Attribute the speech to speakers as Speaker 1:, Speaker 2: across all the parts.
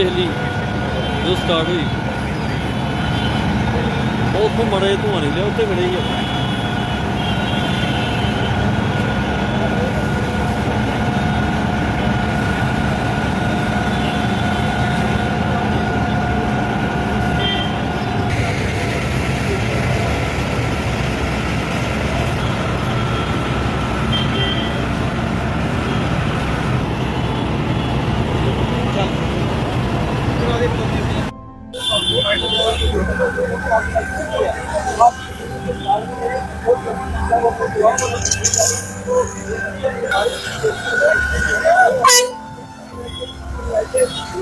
Speaker 1: ਜਦੋਂ ਲੱਗੀ ਵੇਖ ਲਈ, ਜਦੋਂ ਸਟਾਰਟ ਹੋਈ। ਉੱਥੋਂ ਮੜੇ ਧੂਆਂ ਨਹੀਂ ਲਿਆ ਉੱਥੇ ਖੜੇ ਹੀ ਆ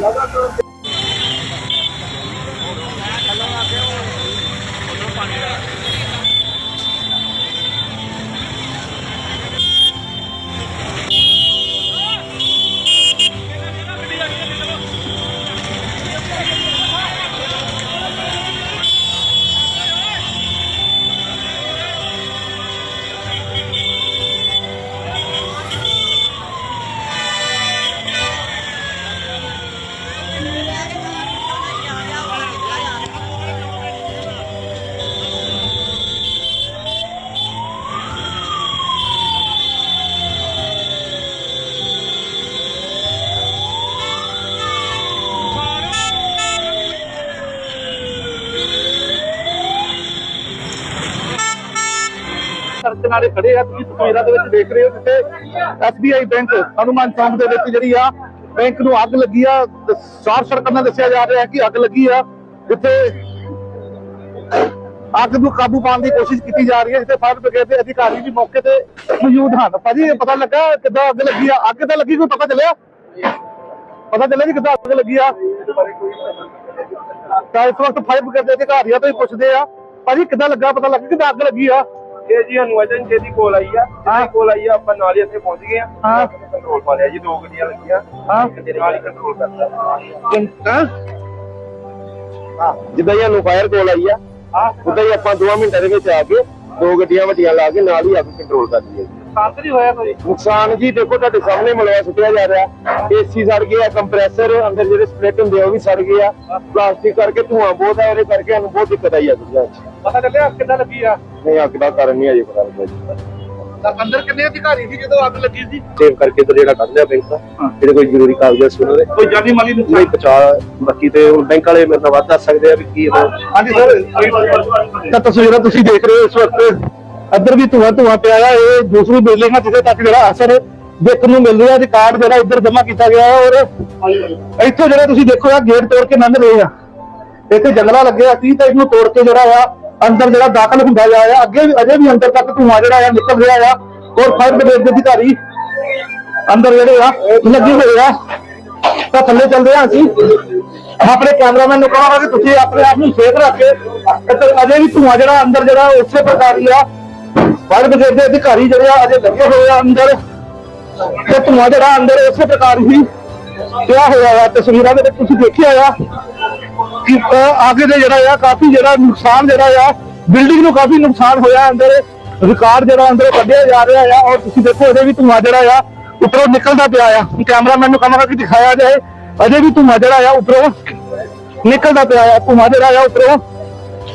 Speaker 1: लगातार
Speaker 2: ਸੜਕ ਨਾਲੇ ਖੜੇ ਆ, ਤੁਸੀਂ ਤਸਵੀਰਾਂ ਦੇ ਵਿੱਚ ਦੇਖ ਰਹੇ ਹੋ ਜਿੱਥੇ ਐਸਬੀਆਈ ਬੈਂਕ ਹਨੂਮਾਨ ਚੌਂਕ ਦੇ ਵਿੱਚ ਜਿਹੜੀ ਆ ਬੈਂਕ ਨੂੰ ਅੱਗ ਲੱਗੀ ਆ ਤੇ ਸ਼ਾਰਟ ਨਾਲ ਦੱਸਿਆ ਜਾ ਰਿਹਾ ਹੈ ਕਿ ਅੱਗ ਲੱਗੀ ਆ, ਜਿੱਥੇ ਅੱਗ ਨੂੰ ਕਾਬੂ ਪਾਉਣ ਦੀ ਕੋਸ਼ਿਸ਼ ਕੀਤੀ ਜਾ ਰਹੀ ਹੈ, ਜਿੱਥੇ ਫਾਇਰ ਬ੍ਰਿਗੇਡ ਦੇ ਅਧਿਕਾਰੀ ਵੀ ਮੌਕੇ ਤੇ ਮੌਜੂਦ ਹਨ। ਭਾਜੀ, ਇਹ ਪਤਾ ਲੱਗਾ ਕਿੱਦਾਂ ਅੱਗ ਲੱਗੀ ਆ? ਅੱਗ ਤਾਂ ਲੱਗੀ, ਕੋਈ ਪਤਾ ਚੱਲਿਆ? ਪਤਾ ਚੱਲਿਆ ਜੀ ਕਿੱਦਾਂ ਅੱਗ ਲੱਗੀ ਆ? ਤਾਂ ਇਸ ਵਕਤ ਫਾਇਰ ਬ੍ਰਿਗੇਡ ਦੇ ਅਧਿਕਾਰੀਆਂ ਤੋਂ ਹੀ ਪੁੱਛਦੇ ਆ। ਭਾਜੀ, ਕਿੱਦਾਂ ਲੱਗਾ? ਪਤਾ ਲੱਗਾ ਕਿੱਦਾਂ ਅੱਗ ਲੱਗੀ ਆ?
Speaker 3: ਇਹ ਜੀ ਸਾਨੂੰ ਏਜੰਸੀ ਦੀ ਕੋਲ ਆਈ ਆ
Speaker 2: ਹਾਂ।
Speaker 3: ਕੋਲ ਆਈ ਆ ਆਪਾਂ ਨਾਲ ਹੀ ਇੱਥੇ ਪਹੁੰਚ ਗਏ ਆ
Speaker 2: ਹਾਂ।
Speaker 3: ਕੰਟਰੋਲ ਪਾ ਲਿਆ ਜੀ ਦੋ ਗੱਡੀਆਂ ਲੱਗੀਆਂ
Speaker 2: ਹਾਂ।
Speaker 3: ਦੇ ਨਾਲ ਹੀ ਕੰਟਰੋਲ ਕਰਤਾ
Speaker 2: ਹਾਂ
Speaker 3: ਹਾਂ ਜਿੱਦਾਂ ਹੀ ਸਾਨੂੰ ਫਾਇਰ ਕੋਲ ਆਈ ਆ
Speaker 2: ਹਾਂ
Speaker 3: ਉਦਾਂ ਹੀ ਆਪਾਂ 2 ਮਿੰਟਾਂ ਦੇ ਵਿੱਚ ਆ ਕੇ ਦੋ ਗੱਡੀਆਂ ਵੱਡੀਆਂ ਲਾ ਕੇ ਨਾਲ ਹੀ ਅੱਗ ਕੰਟਰੋਲ ਕਰ ਲਈ ਜੀ
Speaker 2: ਸਾਥ ਨਹੀਂ ਹੋਇਆ ਕੋਈ?
Speaker 3: ਨੁਕਸਾਨ ਜੀ ਦੇਖੋ ਤੁਹਾਡੇ ਸਾਹਮਣੇ ਮਲਵਾ ਸੁੱਟਿਆ ਜਾ ਰਿਹਾ। ਏਸੀ ਸੜ ਗਿਆ ਕੰਪਰੈਸਰ ਅੰਦਰ ਜਿਹੜੇ ਸਪਲਿਟ ਹੁੰਦੇ ਆ ਉਹ ਵੀ ਸੜ ਗਏ ਆ। ਪਲਾਸਟਿਕ ਕਰਕੇ ਧੂਆਂ ਬਹੁਤ ਆ ਉਹਦੇ ਕਰਕੇ ਸਾਨੂੰ ਬਹੁਤ ਦਿੱਕਤ ਆਈ ਆ ਦੁਨੀਆ 'ਚ।
Speaker 2: ਪਤਾ ਚੱਲਿਆ ਕਿੱਦਾਂ ਲੱਗੀ ਆ?
Speaker 3: ਨਹੀਂ ਅੱਗ ਦਾ ਕਾਰਨ ਨਹੀਂ ਅਜੇ ਪਤਾ ਲੱਗਾ ਜੀ।
Speaker 2: ਤਾਂ ਅੰਦਰ ਕਿੰਨੇ ਅਧਿਕਾਰੀ ਸੀ ਜਦੋਂ ਅੱਗ ਲੱਗੀ ਸੀ?
Speaker 3: ਸੇਵ ਕਰਕੇ ਤੇ ਜਿਹੜਾ ਕੱਢ ਲਿਆ ਬੈਂਕ ਦਾ ਜਿਹੜੇ ਕੋਈ ਜ਼ਰੂਰੀ ਕਾਗਜ਼ਾਤ ਸੀ ਉਹਨਾਂ ਦੇ।
Speaker 2: ਕੋਈ ਜਾਨੀ ਮਾਲੀ
Speaker 3: ਨਹੀਂ ਪਚਾ ਬਾਕੀ ਤੇ ਹੁਣ ਬੈਂਕ ਵਾਲੇ ਮੇਰੇ ਨਾਲ ਵੱਧ ਦੱਸ ਸਕਦੇ ਆ ਵੀ ਕੀ
Speaker 2: ਹਾਂਜੀ ਸਰ। ਤਾਂ ਤਸਵੀਰਾਂ ਤੁਸੀਂ ਦੇਖ ਰਹੇ ਹੋ ਇਸ ਵਕਤ ਇੱਧਰ ਵੀ ਧੂਆਂ ਧੂਆਂ ਪਿਆ ਆ, ਇਹ ਦੂਸਰੀ ਬਿਲਡਿੰਗ ਆ ਜਿੱਥੇ ਤੱਕ ਜਿਹੜਾ ਅਸਰ ਦੇਖਣ ਨੂੰ ਮਿਲ ਰਿਹਾ ਰਿਕਾਰਡ ਜਿਹੜਾ ਇੱਧਰ ਜਮ੍ਹਾਂ ਕੀਤਾ ਗਿਆ ਹੈ ਔਰ ਇੱਥੋਂ ਜਿਹੜਾ ਤੁਸੀਂ ਦੇਖੋ ਆ ਗੇਟ ਤੋੜ ਕੇ ਲੰਘ ਰਹੇ ਆ। ਇੱਥੇ ਜੰਗਲਾ ਲੱਗਿਆ ਸੀ ਤਾਂ ਇਹਨੂੰ ਤੋੜ ਕੇ ਜਿਹੜਾ ਆ, ਅੰਦਰ ਜਿਹੜਾ ਦਾਖਲ ਹੁੰਦਾ ਜਾ ਰਿਹਾ, ਅੱਗੇ ਵੀ ਅਜੇ ਵੀ ਅੰਦਰ ਤੱਕ ਧੂਆਂ ਜਿਹੜਾ ਆ ਨਿਕਲ ਰਿਹਾ ਆ ਔਰ ਫਾਇਰ ਬ੍ਰਿਗੇਡ ਦੇ ਅਧਿਕਾਰੀ ਅੰਦਰ ਜਿਹੜੇ ਆ, ਲੱਗੇ ਹੋਏ ਆ। ਤਾਂ ਥੱਲੇ ਚੱਲਦੇ ਆ ਅਸੀਂ। ਆਪਣੇ ਕੈਮਰਾਮੈਨ ਨੂੰ ਕਹਾਂਗਾ ਕਿ ਤੁਸੀਂ ਆਪਣੇ ਆਪ ਨੂੰ ਸੇਫ ਰੱਖ ਕੇ ਅਜੇ ਵੀ ਧੂਆਂ ਜਿਹੜਾ ਅੰਦਰ ਜਿਹੜਾ, ਉਸੇ ਪ੍ਰਕਾਰ ਹੀ ਆ। ਫਾਇਰ ਬ੍ਰਿਗੇਡ ਦੇ ਅਧਿਕਾਰੀ ਜਿਹੜੇ ਆ ਅਜੇ ਲੱਗੇ ਹੋਏ ਆ ਅੰਦਰ। ਤੇ ਧੂਆਂ ਜਿਹੜਾ ਅੰਦਰ ਉਸੇ ਪ੍ਰਕਾਰ ਹੀ ਪਿਆ ਹੋਇਆ ਆ ਤਸਵੀਰਾਂ ਦੇ ਵਿੱਚ ਤੁਸੀਂ ਦੇਖਿਆ ਆ ਕਿ ਅਹ, ਅੱਗ ਦੇ ਜਿਹੜਾ ਆ ਕਾਫੀ ਜਿਹੜਾ ਨੁਕਸਾਨ ਜਿਹੜਾ ਆ ਬਿਲਡਿੰਗ ਨੂੰ ਕਾਫੀ ਨੁਕਸਾਨ ਹੋਇਆ ਅੰਦਰ ਰਿਕਾਰਡ ਜਿਹੜਾ ਅੰਦਰ ਕੱਢਿਆ ਜਾ ਰਿਹਾ ਆ ਔਰ ਤੁਸੀਂ ਦੇਖੋ ਇਹਦੇ ਵੀ ਧੂਆਂ ਜਿਹੜਾ ਆ ਉੱਪਰੋਂ ਨਿਕਲਦਾ ਪਿਆ ਆ। ਕੈਮਰਾਮੈਨ ਨੂੰ ਕਹਾਂਗਾ ਕਿ ਦਿਖਾਇਆ ਜਾਏ। ਅਜੇ ਵੀ ਧੂਆਂ ਜਿਹੜਾ ਆ ਉੱਪਰੋਂ ਨਿਕਲਦਾ ਪਿਆ ਆ। ਧੂਆਂ ਜਿਹੜਾ ਆ ਉੱਪਰੋਂ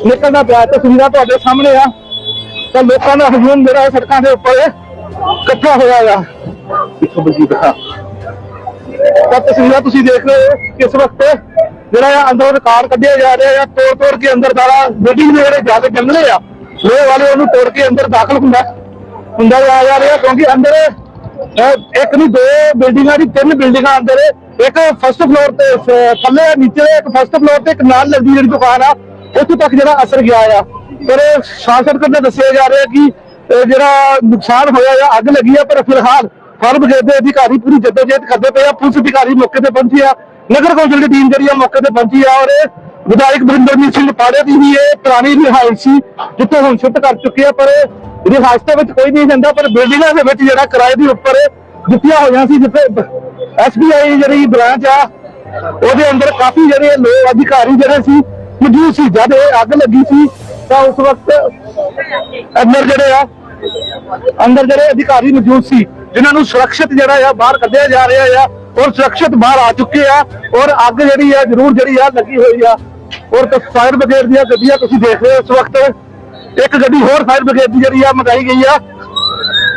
Speaker 2: ਨਿਕਲਦਾ ਪਿਆ। ਤਸਵੀਰਾਂ ਤੁਹਾਡੇ ਸਾਹਮਣੇ ਆ। ਤਾਂ ਲੋਕਾਂ ਦਾ ਹਜੂਮ ਜਿਹੜਾ ਸੜਕਾਂ ਦੇ ਉੱਪਰ ਇਕੱਠਾ ਹੋਇਆ ਆ। ਇੱਕ ਬਲਜੀ ਦਿਖਾ। ਤਾਂ ਤਸਵੀਰਾਂ ਤੁਸੀਂ ਦੇਖ ਰਹੇ ਹੋ ਕਿ ਇਸ ਵਕਤ ਜਿਹੜਾ ਆ ਅੰਦਰੋਂ ਰਿਕਾਰਡ ਕੱਢਿਆ ਜਾ ਰਿਹਾ ਆ ਤੋੜ ਤੋੜ ਕੇ ਅੰਦਰ ਸਾਰਾ ਬਿਲਡਿੰਗ ਦੇ ਜਿਹੜੇ ਜਾ ਕੇ ਜੰਗਲੇ ਆ ਲੋਹੇ ਵਾਲੇ ਉਹਨੂੰ ਤੋੜ ਕੇ ਅੰਦਰ ਦਾਖਲ ਹੁੰਦਾ। ਹੁੰਦਾ ਜਾ ਜਾ ਰਿਹਾ ਕਿਉਂਕਿ ਅੰਦਰ ਇੱਕ ਨਹੀਂ ਦੋ ਬਿਲਡਿੰਗਾਂ ਦੀ ਤਿੰਨ ਬਿਲਡਿੰਗਾਂ ਅੰਦਰ। ਇੱਕ ਫਸਟ ਫਲੋਰ ਤੇ ਥੱਲੇ ਨੀਚੇ ਇੱਕ ਫਸਟ ਫਲੋਰ ਤੇ ਇੱਕ ਨਾਲ ਲੱਗਦੀ ਜਿਹੜੀ ਦੁਕਾਨ ਆ ਉੱਥੇ ਤੱਕ ਜਿਹੜਾ ਅਸਰ ਗਿਆ ਆ। ਪਰ ਸ਼ਾਸਕ ਨੇ ਦੱਸਿਆ ਜਾ ਰਿਹਾ ਕਿ ਜਿਹੜਾ ਨੁਕਸਾਨ ਹੋਇਆ ਆ, ਅੱਗ ਲੱਗੀ ਆ, ਪਰ ਫਿਲਹਾਲ ਫਾਇਰ ਬ੍ਰਿਗੇਡ ਦੇ ਅਧਿਕਾਰੀ ਪੂਰੀ ਜੱਦੋਜਹਿਦ ਕਰਦੇ ਪਏ ਆ, ਪੁਲਿਸ ਅਧਿਕਾਰੀ ਮੌਕੇ ਤੇ ਪਹੁੰਚੇ ਆ, ਨਗਰ ਕੌਂਸਲ ਦੀ ਟੀਮ ਜਿਹੜੀ ਆ ਮੌਕੇ ਤੇ ਪਹੁੰਚੀ ਆ, ਔਰ ਵਿਧਾਇਕ ਬਰਿੰਦਰਜੀਤ ਸਿੰਘ ਪਾੜੇ ਦੀ ਵੀ ਇਹ ਪੁਰਾਣੀ ਰਿਹਾਇਸ਼ ਸੀ, ਜਿੱਥੇ ਹੁਣ ਸ਼ਿਫਟ ਕਰ ਚੁੱਕੇ ਆ, ਪਰ ਰਿਹਾਇਸ਼ ਦੇ ਵਿੱਚ ਕੋਈ ਨਹੀਂ ਜਾਂਦਾ, ਪਰ ਬਿਲਡਿੰਗਾਂ ਦੇ ਵਿੱਚ ਜਿਹੜਾ ਕਿਰਾਏ ਦੇ ਉੱਪਰ ਦਿੱਤੀਆਂ ਹੋਈਆਂ ਸੀ, ਜਿੱਥੇ ਐਸਬੀਆਈ ਜਿਹੜੀ ਬ੍ਰਾਂਚ ਆ, ਉਹਦੇ ਅੰਦਰ ਕਾਫੀ ਜਿਹੜੇ ਲੋਕ ਅਧਿਕਾਰੀ ਜਿਹੜੇ ਸੀ, ਮੌਜੂਦ ਸੀ, ਜਦ ਇਹ ਅੱਗ ਲੱਗੀ ਸੀ ਤਾਂ ਉਸ ਵਕਤ ਅੰਦਰ ਜਿਹੜੇ ਆ, ਅੰਦਰ ਜਿਹੜੇ ਅਧਿਕਾਰੀ ਮੌਜੂਦ ਸੀ, ਜਿਨ੍ਹਾਂ ਨੂੰ ਸੁਰੱਖਿਅਤ ਜਿਹੜਾ ਆ ਬਾਹਰ ਕੱਢਿਆ ਜਾ ਰਿਹਾ ਆ, ਔਰ ਸੁਰੱਖਿਅਤ ਬਾਹਰ ਆ ਚੁੱਕੇ ਆ, ਔਰ ਅੱਗ ਜਿਹੜੀ ਆ, ਜ਼ਰੂਰ ਜਿਹੜੀ ਆ ਲੱਗੀ ਹੋਈ ਆ। ਔਰ ਤੇ ਫਾਇਰ ਬ੍ਰਿਗੇਡ ਦੀਆਂ ਗੱਡੀਆਂ ਤੁਸੀਂ ਦੇਖ ਰਹੇ ਹੋ ਇਸ ਵਕਤ। ਇੱਕ ਗੱਡੀ ਹੋਰ ਫਾਇਰ ਬ੍ਰਿਗੇਡ ਦੀ ਜਿਹੜੀ ਆ ਮੰਗਾਈ ਗਈ ਆ।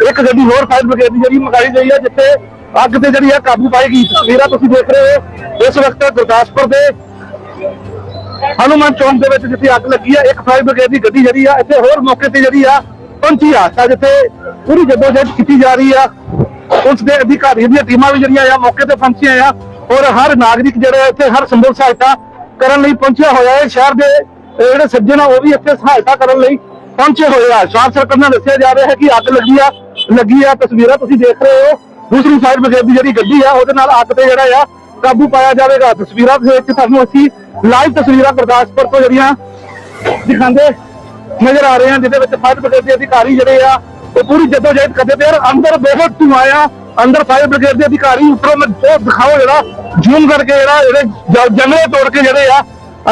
Speaker 2: ਇੱਕ ਗੱਡੀ ਹੋਰ ਫਾਇਰ ਬ੍ਰਿਗੇਡ ਦੀ ਜਿਹੜੀ ਮੰਗਾਈ ਗਈ ਆ, ਜਿੱਥੇ ਅੱਗ ਤੇ ਜਿਹੜੀ ਆ ਕਾਬੂ ਪਾਏਗੀ ਤਸਵੀਰਾਂ ਤੁਸੀਂ ਦੇਖ ਰਹੇ ਹੋ। ਇਸ ਵਕਤ ਗੁਰਦਾਸਪੁਰ ਦੇ ਹਨੂਮਾਨ ਚੌਂਕ ਦੇ ਵਿੱਚ ਜਿੱਥੇ ਅੱਗ ਲੱਗੀ ਆ, ਇੱਕ ਫਾਇਰ ਬ੍ਰਿਗੇਡ ਦੀ ਗੱਡੀ ਜਿਹੜੀ ਆ, ਇੱਥੇ ਹੋਰ ਮੌਕੇ ਤੇ ਜਿਹੜੀ ਆ, ਪਹੁੰਚੀ ਆ। ਤਾਂ ਜਿੱਥੇ ਪੂਰੀ ਜਦੋਜਹਿਦ ਕੀਤੀ ਜਾ ਰਹੀ ਆ ਉਸ ਦੇ ਅਧਿਕਾਰੀਆਂ ਦੀਆਂ ਟੀਮਾਂ ਵੀ ਜਿਹੜੀਆਂ ਆ, ਮੌਕੇ ਤੇ ਪਹੁੰਚੀਆਂ ਆ। ਔਰ ਹਰ ਨਾਗਰਿਕ ਜਿਹੜਾ ਇੱਥੇ, ਹਰ ਸੰਭਵ ਸਹਾਇਤਾ ਕਰਨ ਲਈ ਪਹੁੰਚਿਆ ਹੋਇਆ ਹੈ। ਸ਼ਹਿਰ ਦੇ ਜਿਹੜੇ ਸੱਜਣ ਆ, ਉਹ ਵੀ ਇੱਥੇ ਸਹਾਇਤਾ ਕਰਨ ਲਈ ਪਹੁੰਚੇ ਹੋਏ ਆ। ਸ਼ਾਮ ਸਰਕਾਰ ਨਾਲ ਦੱਸਿਆ ਜਾ ਰਿਹਾ ਹੈ ਕਿ ਅੱਗ ਲੱਗੀ ਆ ਲੱਗੀ ਆ ਤਸਵੀਰਾਂ ਤੁਸੀਂ ਦੇਖ ਰਹੇ ਹੋ। ਦੂਸਰੀ ਫਾਇਰ ਬ੍ਰਿਗੇਡ ਦੀ ਜਿਹੜੀ ਗੱਡੀ ਆ, ਉਹਦੇ ਨਾਲ ਅੱਗ ਤੇ ਜਿਹੜਾ ਆ ਕਾਬੂ ਪਾਇਆ ਜਾਵੇਗਾ। ਤਸਵੀਰਾਂ ਦੇ ਵਿੱਚ ਤੁਹਾਨੂੰ ਅਸੀਂ ਲਾਈਵ ਤਸਵੀਰਾਂ ਗੁਰਦਾਸਪੁਰ ਤੋਂ ਜਿਹੜੀਆਂ ਦਿਖਾਉਂਦੇ ਨਜ਼ਰ ਆ ਰਹੇ ਹਾਂ, ਜਿਹਦੇ ਵਿੱਚ ਫਾਇਰ ਬ੍ਰਿਗੇਡ ਦੇ ਅਧਿਕਾਰੀ ਜਿਹੜੇ ਆ, ਉਹ ਪੂਰੀ ਜਦੋਜਹਿਦ ਕਰਦੇ ਪਏ ਔਰ ਅੰਦਰ ਬਹੁਤ ਧੂਆਂ ਆ। ਅੰਦਰ ਫਾਇਰ ਬ੍ਰਿਗੇਡ ਦੇ ਅਧਿਕਾਰੀ ਉੱਪਰੋਂ ਮੈਂ ਉਹ ਦਿਖਾਓ ਜਿਹੜਾ ਜ਼ੂਮ ਕਰਕੇ ਜਿਹੜਾ ਜਿਹੜੇ ਜ- ਜੰਗਲੇ ਤੋੜ ਕੇ ਜਿਹੜੇ ਆ,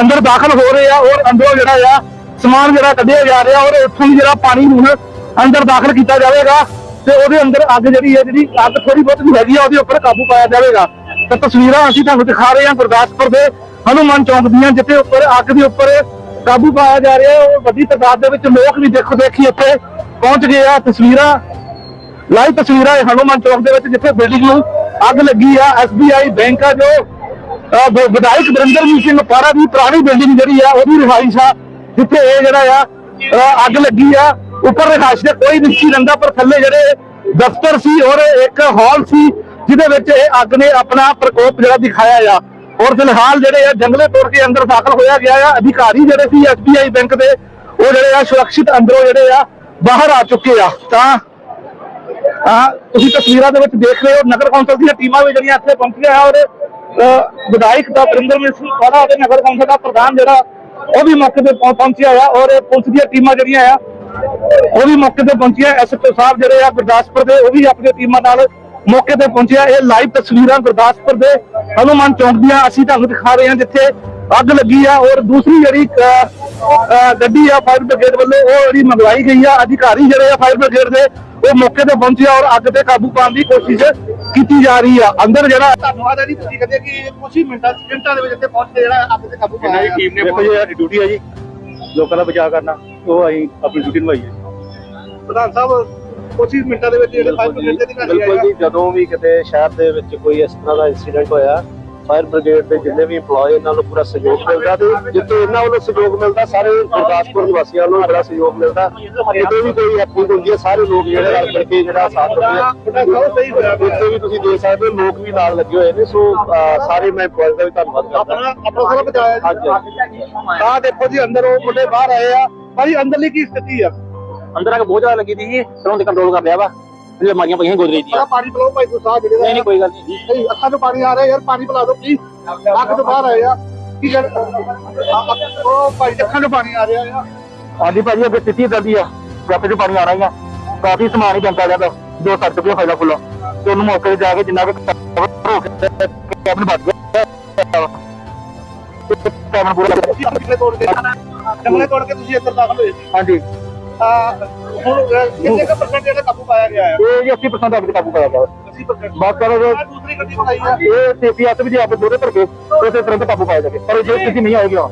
Speaker 2: ਅੰਦਰ ਦਾਖਲ ਹੋ ਰਹੇ ਆ ਔਰ ਅੰਦਰੋਂ ਜਿਹੜਾ ਆ, ਸਮਾਨ ਜਿਹੜਾ ਕੱਢਿਆ ਜਾ ਰਿਹਾ ਔਰ ਉੱਥੋਂ ਦੀ ਜਿਹੜਾ ਪਾਣੀ ਹੁਣ ਅੰਦਰ ਦਾਖਲ ਕੀਤਾ ਜਾਵੇਗਾ। ਤੇ ਉਹਦੇ ਅੰਦਰ ਅੱਗ ਜਿਹੜੀ ਹੈ ਜਿਹੜੀ ਅੱਗ ਥੋੜੀ ਬਹੁਤ ਵੀ ਹੈਗੀ ਆ, ਉਹਦੇ ਉੱਪਰ ਕਾਬੂ ਪਾਇਆ ਜਾਵੇਗਾ। ਤਾਂ ਤਸਵੀਰਾਂ ਅਸੀਂ ਤੁਹਾਨੂੰ ਦਿਖਾ ਰਹੇ ਹਾਂ ਗੁਰਦਾਸਪੁਰ ਦੇ ਹਨੂਮਾਨ ਚੌਂਕ ਦੀਆਂ, ਜਿੱਥੇ ਉੱਪਰ, ਅੱਗ ਦੇ ਉੱਪਰ ਕਾਬੂ ਪਾਇਆ ਜਾ ਰਿਹਾ ਹੈ ਉਹ ਵੱਡੀ ਤਾਦਾਦ ਦੇ ਵਿੱਚ ਲੋਕ ਵੀ ਦੇਖੋ ਦੇਖੀ ਇੱਥੇ ਪਹੁੰਚ ਗਏ ਆ। ਤਸਵੀਰਾਂ, ਲਾਈਵ ਤਸਵੀਰਾਂ ਇਹ ਹਨੂਮਾਨ ਚੌਕ ਦੇ ਵਿੱਚ, ਜਿੱਥੇ ਬਿਲਡਿੰਗ ਨੂੰ ਅੱਗ ਲੱਗੀ ਆ। ਐਸਬੀਆਈ ਬੈਂਕ ਆ ਜੋ ਵਿਧਾਇਕ ਵਰਿੰਦਰ ਸਿੰਘ ਪਾਰਾ ਦੀ ਪੁਰਾਣੀ ਬਿਲਡਿੰਗ ਜਿਹੜੀ ਆ, ਉਹਦੀ ਰਿਹਾਇਸ਼ ਆ, ਜਿੱਥੇ ਇਹ ਜਿਹੜਾ ਆ ਅੱਗ ਲੱਗੀ ਆ। ਉੱਪਰ ਰਿਹਾਇਸ਼ ਦੇ ਕੋਈ ਨਹੀਂ ਸੀ ਰਹਿੰਦਾ, ਪਰ ਥੱਲੇ ਜਿਹੜੇ ਦਫ਼ਤਰ ਸੀ ਔਰ ਇੱਕ ਹਾਲ ਸੀ ਜਿਹਦੇ ਵਿੱਚ ਇਹ ਅੱਗ ਨੇ ਆਪਣਾ ਪ੍ਰਕੋਪ ਜਿਹੜਾ ਦਿਖਾਇਆ ਆ। ਔਰ ਫਿਲਹਾਲ ਜਿਹੜੇ ਆ, ਜੰਗਲੇ ਤੋੜ ਕੇ ਅੰਦਰ ਦਾਖਲ ਹੋਇਆ ਗਿਆ ਆ। ਅਧਿਕਾਰੀ ਜਿਹੜੇ ਸੀ ਐਸਬੀਆਈ ਬੈਂਕ ਦੇ, ਉਹ ਜਿਹੜੇ ਆ, ਸੁਰੱਖਿਅਤ ਅੰਦਰੋਂ ਜਿਹੜੇ ਆ, ਬਾਹਰ ਆ ਚੁੱਕੇ ਆ। ਤਾਂ ਆ ਤੁਸੀਂ ਤਸਵੀਰਾਂ ਦੇ ਵਿੱਚ ਦੇਖ ਰਹੇ ਹੋ, ਨਗਰ ਕੌਂਸਲ ਦੀਆਂ ਟੀਮਾਂ ਵੀ ਜਿਹੜੀਆਂ ਇੱਥੇ ਪਹੁੰਚੀਆਂ ਆ ਔਰ ਵਿਧਾਇਕ ਦਾ ਵਰਿੰਦਰ ਸਿੰਘ ਖੜਾ ਅਤੇ ਨਗਰ ਕੌਂਸਲ ਦਾ ਪ੍ਰਧਾਨ ਜਿਹੜਾ, ਉਹ ਵੀ ਮੌਕੇ ਤੇ ਪਹੁੰਚਿਆ ਆ। ਔਰ ਪੁਲਿਸ ਦੀਆਂ ਟੀਮਾਂ ਜਿਹੜੀਆਂ ਆ, ਉਹ ਵੀ ਮੌਕੇ ਤੇ ਪਹੁੰਚੀਆਂ। ਐਸਪੀ ਸਾਹਿਬ ਜਿਹੜੇ ਆ, ਗੁਰਦਾਸਪੁਰ ਦੇ, ਉਹ ਵੀ ਆਪਣੀ ਟੀਮਾਂ ਨਾਲ ਮੌਕੇ ਤੇ ਪਹੁੰਚਿਆ ਇਹ ਲਾਈਵ ਤਸਵੀਰਾਂ ਗੁਰਦਾਸਪੁਰ ਦੇ ਹਨੂਮਾਨ ਚੌਂਕ ਦੀਆਂ ਅਸੀਂ ਤੁਹਾਨੂੰ ਦਿਖਾ ਰਹੇ ਹਾਂ ਜਿੱਥੇ ਅੱਗ ਲੱਗੀ ਆ ਔਰ ਦੂਸਰੀ ਜਿਹੜੀ ਗੱਡੀ ਆ ਫਾਇਰ ਬ੍ਰਿਗੇਡ ਵੱਲੋਂ ਉਹ ਜਿਹੜੀ ਮੰਗਵਾਈ ਗਈ ਆ ਅਧਿਕਾਰੀ ਜਿਹੜੇ ਆ ਫਾਇਰ ਬ੍ਰਿਗੇਡ ਦੇ ਉਹ ਮੌਕੇ ਤੇ ਪਹੁੰਚੇ ਆ ਔਰ ਅੱਗ ਤੇ ਕਾਬੂ ਪਾਉਣ ਦੀ ਕੋਸ਼ਿਸ਼ ਕੀਤੀ ਜਾ ਰਹੀ ਆ। ਅੰਦਰ ਜਿਹੜਾ ਧੰਨਵਾਦ ਹੈ ਜੀ ਤੁਸੀਂ ਕਹਿੰਦੇ ਕਿ ਕੁਝ ਹੀ ਮਿੰਟਾਂ ਸਕਿੰਟਾਂ ਦੇ ਵਿੱਚ ਇੱਥੇ ਪਹੁੰਚ ਕੇ ਜਿਹੜਾ ਅੱਗ ਤੇ ਕਾਬੂ ਪਾਇਆ
Speaker 3: ਟੀਮ ਨੇ
Speaker 2: ਦੇਖੋ ਜੀ ਸਾਡੀ ਡਿਊਟੀ ਹੈ ਜੀ। ਲੋਕਾਂ ਦਾ ਬਚਾਅ ਕਰਨਾ ਉਹ ਅਸੀਂ ਆਪਣੀ ਡਿਊਟੀ ਨਿਭਾਈ ਹੈ
Speaker 4: ਪ੍ਰਧਾਨ ਸਾਹਿਬ ਕੁਝ ਹੀ ਮਿੰਟਾਂ ਦੇ ਵਿੱਚ ਜਿਹੜੇ ਫਾਇਰ ਬ੍ਰਿਗੇਡ ਦੇ ਅਧਿਕਾਰੀ
Speaker 3: ਬਿਲਕੁਲ
Speaker 4: ਆਏ
Speaker 3: ਜੀ ਜਦੋਂ ਵੀ ਕਿਤੇ ਸ਼ਹਿਰ ਦੇ ਵਿੱਚ ਕੋਈ ਇਸ ਤਰ੍ਹਾਂ ਦਾ ਇਨਸੀਡੈਂਟ ਹੋਇਆ ਫਾਇਰ ਬ੍ਰਿਗੇਡ ਦੇ ਜਿੰਨੇ ਵੀ EMPLOYE ਇਹਨਾਂ ਨੂੰ ਪੂਰਾ ਸਹਿਯੋਗ ਮਿਲਦਾ ਤੇ ਜਿੱਥੇ ਇਹਨਾਂ ਵੱਲੋਂ ਸਹਿਯੋਗ ਮਿਲਦਾ ਸਾਰੇ ਗੁਰਦਾਸਪੁਰ ਨਿਵਾਸੀਆਂ ਨੂੰ ਬੜਾ ਸਹਿਯੋਗ ਮਿਲਦਾ। ਕਿਤੇ ਵੀ ਕੋਈ ਐਕਟਿਵ ਹੁੰਦੀ ਹੈ ਸਾਰੇ ਲੋਕ ਜਿਹੜੇ ਰਲ ਮਿਲ ਕੇ ਜਿਹੜਾ ਸਾਥ ਦਿੰਦੇ ਆ।
Speaker 4: ਸਹੀ ਹੋਇਆ
Speaker 3: ਇੱਥੇ ਵੀ ਤੁਸੀਂ ਦੇਖ ਸਕਦੇ ਹੋ ਲੋਕ ਵੀ ਨਾਲ ਲੱਗੇ ਹੋਏ ਨੇ ਸੋ ਸਾਰੇ ਮੈਂ EMPLOYES ਦਾ ਵੀ ਧੰਨਵਾਦ ਕਰਦਾ।
Speaker 4: ਆਪਣਾ ਆਪਣਾ ਸਾਰਾ ਬਚਾਇਆ ਜੀ।
Speaker 2: ਆ ਦੇਖੋ ਜੀ ਅੰਦਰ ਉਹ ਮੁੰਡੇ ਬਾਹਰ ਆਏ ਆ। ਭਾਜੀ ਅੰਦਰਲੀ ਕੀ ਸਥਿਤੀ ਆ?
Speaker 5: ਅੰਦਰ ਆ ਕੇ ਬਹੁਤ ਜ਼ਿਆਦਾ ਲੱਗੀ ਦੀ ਜੀ ਫਿਰ ਉਹਨੇ ਕੰਟਰੋਲ ਕਰ ਲਿਆ ਵਾ। ਇਹ ਬਿਮਾਰੀਆਂ ਪਈਆਂ ਗੋਦਰੇ ਦੀਆਂ।
Speaker 4: ਪਾਣੀ ਪਿਲਾਓ ਭਾਈ ਤੁਸੀਂ ਜਿਹੜੇ
Speaker 5: ਨਹੀਂ ਨਹੀਂ ਕੋਈ ਗੱਲ ਨਹੀਂ।
Speaker 4: ਨਹੀਂ ਅੱਖਾਂ ਤੋਂ ਪਾਣੀ ਆ ਰਿਹਾ ਯਾਰ ਪਾਣੀ ਪਿਲਾ ਦਿਓ ਪਲੀਜ਼ ਅੱਖ ਤੋਂ ਬਾਹਰ ਆ। ਕੀ ਗੱਲ? ਉਹ ਭਾਈ ਅੱਖਾਂ ਤੋਂ ਪਾਣੀ ਆ ਰਿਹਾ ਆ।
Speaker 2: ਹਾਂਜੀ ਭਾਜੀ ਅੱਗੇ ਸਥਿਤੀ ਇਦਾਂ ਦੀ ਆ। ਗੱਪ ਚ ਪਾਣੀ ਆ ਰਹੀਆਂ। ਕਾਫੀ ਸਮਾਨ ਹੀ ਜੰਤਾ ਜਾਂਦਾ ਦੋ ਸੱਤ ਰੁਪਏ ਫਾਇਦਾ ਫੁੱਲਾ। ਤੇ ਉਹਨੂੰ ਮੌਕੇ ਤੇ ਜਾ ਕੇ ਜਿੰਨਾ ਕੁ ਹੋ ਕੇ ਕੈਬਨ ਵੱਜ ਗਿਆ। ਕੈਬਨ ਪੂਰਾ
Speaker 4: ਜੰਗਲੇ ਤੋੜ ਕੇ ਜੰਗਲੇ ਤੋੜ ਕੇ ਤੁਸੀਂ ਇੱਧਰ ਦਾਖਲ ਹੋਏ।
Speaker 2: ਹਾਂਜੀ।
Speaker 4: ਹੁਣ ਅਹ, ਕਿੰਨੇ ਕੁ ਪਰਸੈਂਟ ਜਿਹੜਾ ਕਾਬੂ ਪਾਇਆ ਗਿਆ ਹੈ
Speaker 2: ਇਹ ਜੀ 80% ਅੱਗ ਤੇ ਕਾਬੂ ਪਾਇਆ ਗਿਆ
Speaker 4: 80%
Speaker 2: ਬਾਤ ਕਰੋ ਜੋ
Speaker 4: ਆਹ ਦੂਸਰੀ ਗੱਡੀ ਬਣਾਈ ਆ।
Speaker 2: ਇਹ ਸੇਫੀ ਹੱਥ ਵੀ ਜੇ ਆਪ ਦੋਰੇ ਧਰ ਕੇ ਉਸੇ ਤਰ੍ਹਾਂ ਤੇ ਕਾਬੂ ਪਾਇਆ ਜਾਵੇ। ਪਰ ਜੇ ਕਿਸੇ ਨਹੀਂ ਆਏਗਾ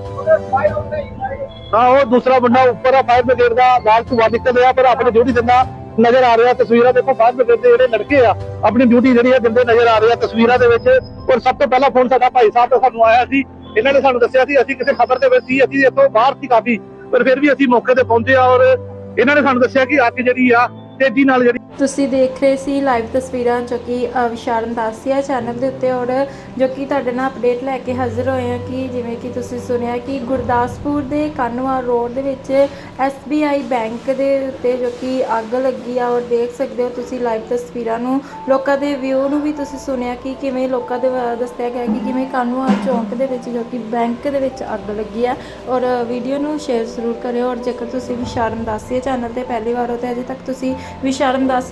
Speaker 2: ਹਾਂ ਉਹ ਦੂਸਰਾ ਬੰਦਾ ਉੱਪਰ ਆ ਫਾਇਰ ਬ੍ਰਿਗੇਡ ਦਾ ਨਾਲ ਧੂਆ ਨਿਕਲ ਰਿਹਾ ਪਰ ਆਪਣੀ ਡਿਊਟੀ ਦਿੰਦਾ ਨਜ਼ਰ ਆ ਰਿਹਾ ਤਸਵੀਰਾਂ ਦੇਖੋ ਫਾਇਰ ਬ੍ਰਿਗੇਡ ਦੇ ਜਿਹੜੇ ਲੜਕੇ ਆ ਆਪਣੀ ਡਿਊਟੀ ਜਿਹੜੀ ਆ ਦਿੰਦੇ ਨਜ਼ਰ ਆ ਰਹੇ ਤਸਵੀਰਾਂ ਦੇ ਵਿੱਚ। ਔਰ ਸਭ ਤੋਂ ਪਹਿਲਾਂ ਫੋਨ ਸਾਡਾ ਭਾਈ ਸਾਹਿਬ ਤੋਂ ਸਾਨੂੰ ਆਇਆ ਸੀ ਇਹਨਾਂ ਨੇ ਸਾਨੂੰ ਦੱਸਿਆ ਸੀ ਅਸੀਂ ਕਿਸੇ ਖਬਰ ਦੇ ਵਿੱਚ ਸੀ ਅਸੀਂ ਇੱਥੋਂ ਬਾਹਰ ਸੀ ਕਾਫੀ ਪਰ ਫਿਰ ਵੀ ਅਸੀਂ ਮੌਕੇ ਤੇ ਪਹੁੰਚੇ ਆ ਔਰ ਇਹਨਾਂ ਨੇ ਸਾਨੂੰ ਦੱਸਿਆ ਕਿ ਅੱਗ ਜਿਹੜੀ ਆ ਤੇਜ਼ੀ ਨਾਲ ਜਿਹੜੀ
Speaker 6: ਤੁਸੀਂ ਦੇਖ ਰਹੇ ਸੀ ਲਾਈਵ ਤਸਵੀਰਾਂ ਜੋ ਕਿ ਅ, ਵਿਸ਼ਾਲ ਅੰਦਾਸੀਆ ਚੈਨਲ ਦੇ ਉੱਤੇ ਔਰ ਜੋ ਕਿ ਤੁਹਾਡੇ ਨਾਲ ਅਪਡੇਟ ਲੈ ਕੇ ਹਾਜ਼ਰ ਹੋਏ ਹਾਂ ਕਿ ਜਿਵੇਂ ਕਿ ਤੁਸੀਂ ਸੁਣਿਆ ਕਿ ਗੁਰਦਾਸਪੁਰ ਦੇ ਕਾਨਵਾ ਰੋਡ ਦੇ ਵਿੱਚ SBI ਬੈਂਕ ਦੇ ਉੱਤੇ ਜੋ ਕਿ ਅੱਗ ਲੱਗੀ ਆ ਔਰ ਦੇਖ ਸਕਦੇ ਹੋ ਤੁਸੀਂ ਲਾਈਵ ਤਸਵੀਰਾਂ ਨੂੰ ਲੋਕਾਂ ਦੇ ਵਿਊ ਨੂੰ ਵੀ ਤੁਸੀਂ ਸੁਣਿਆ ਕਿ ਕਿਵੇਂ ਲੋਕਾਂ ਦੇ ਦੱਸਿਆ ਗਿਆ ਕਿ ਕਿਵੇਂ ਕਾਨਵਾ ਚੌਂਕ ਦੇ ਵਿੱਚ ਜੋ ਕਿ ਬੈਂਕ ਦੇ ਵਿੱਚ ਅੱਗ ਲੱਗੀ ਆ ਔਰ ਵੀਡੀਓ ਨੂੰ ਸ਼ੇਅਰ ਜ਼ਰੂਰ ਕਰਿਓ ਔਰ ਜੇਕਰ ਤੁਸੀਂ ਵਿਸ਼ਾਲ ਅੰਦਾਸੀਆ ਚੈਨਲ ਤੇ ਪਹਿਲੀ ਵਾਰ ਹੋ ਤਾਂ ਅਜੇ ਤੱਕ ਤੁਸੀਂ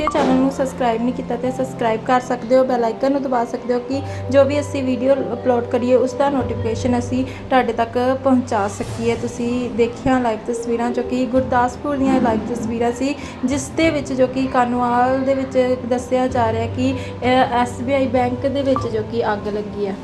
Speaker 6: ਵਿਸ਼ਾਰਨ ਦਾਸੀਆ ਚੈਨਲ ਨੂੰ ਸਬਸਕ੍ਰਾਈਬ ਨਹੀਂ ਕੀਤਾ ਤੇ ਸਬਸਕ੍ਰਾਈਬ ਕਰ ਸਕਦੇ ਹੋ ਬੈਲ ਆਈਕਨ ਨੂੰ ਦਬਾ ਸਕਦੇ ਹੋ ਕਿ ਜੋ ਵੀ ਅਸੀਂ ਵੀਡੀਓ ਅਪਲੋਡ ਕਰੀਏ, ਉਸ ਦਾ ਨੋਟੀਫਿਕੇਸ਼ਨ ਅਸੀਂ ਤੁਹਾਡੇ ਤੱਕ ਪਹੁੰਚਾ ਸਕੀਏ। ਤੁਸੀਂ ਦੇਖਿਆ ਲਾਈਵ ਤਸਵੀਰਾਂ ਜੋ ਕਿ ਗੁਰਦਾਸਪੁਰ ਦੀਆਂ ਲਾਈਵ ਤਸਵੀਰਾਂ ਸੀ, ਜਿਸ ਦੇ ਵਿੱਚ ਜੋ ਕਿ ਕਾਨੂੰਵਾਲ ਦੇ ਵਿੱਚ ਦੱਸਿਆ ਜਾ ਰਿਹਾ ਕਿ ਐਸਬੀਆਈ ਬੈਂਕ ਦੇ ਵਿੱਚ ਜੋ ਕਿ ਅੱਗ ਲੱਗੀ ਹੈ।